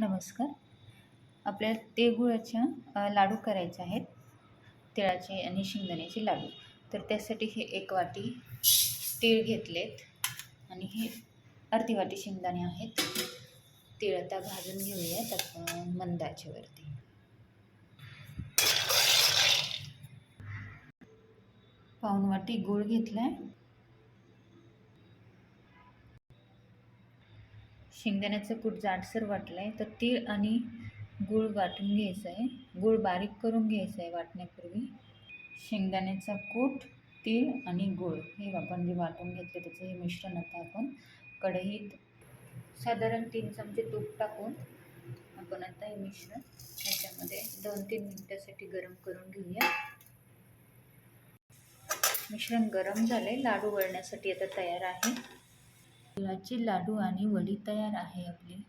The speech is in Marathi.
नमस्कार. आपल्याला तिळगुळाच्या लाडू करायचे आहेत. तिळाचे आणि शेंगदाण्याचे लाडू. तर त्यासाठी हे एक वाटी तीळ घेतलेत. आणि हे अर्धी वाटी शेंगदाणे आहेत. तीळ आता भाजून घेऊयात आपण मंदाच्यावरती पाऊण वाटी गूळ घेतलाय. शेंगदाण्याचं कूट जाडसर वाटलं आहे तर तीळ आणि गूळ वाटून घ्यायचं आहे गूळ बारीक करून घ्यायचं आहे वाटण्यापूर्वी. शेंगदाण्याचा कूट तीळ आणि गूळ हे आपण जे वाटून घेतले त्याचं हे मिश्रण आता आपण कढईत साधारण तीन चमचे तूप टाकून आपण आता हे मिश्रण ह्याच्यामध्ये दोन तीन मिनटासाठी गरम करून घेऊया. मिश्रण गरम झाले लाडू वळण्यासाठी आता तयार आहे. तिळाचे लाडू आणि वडी तयार आहे आपली.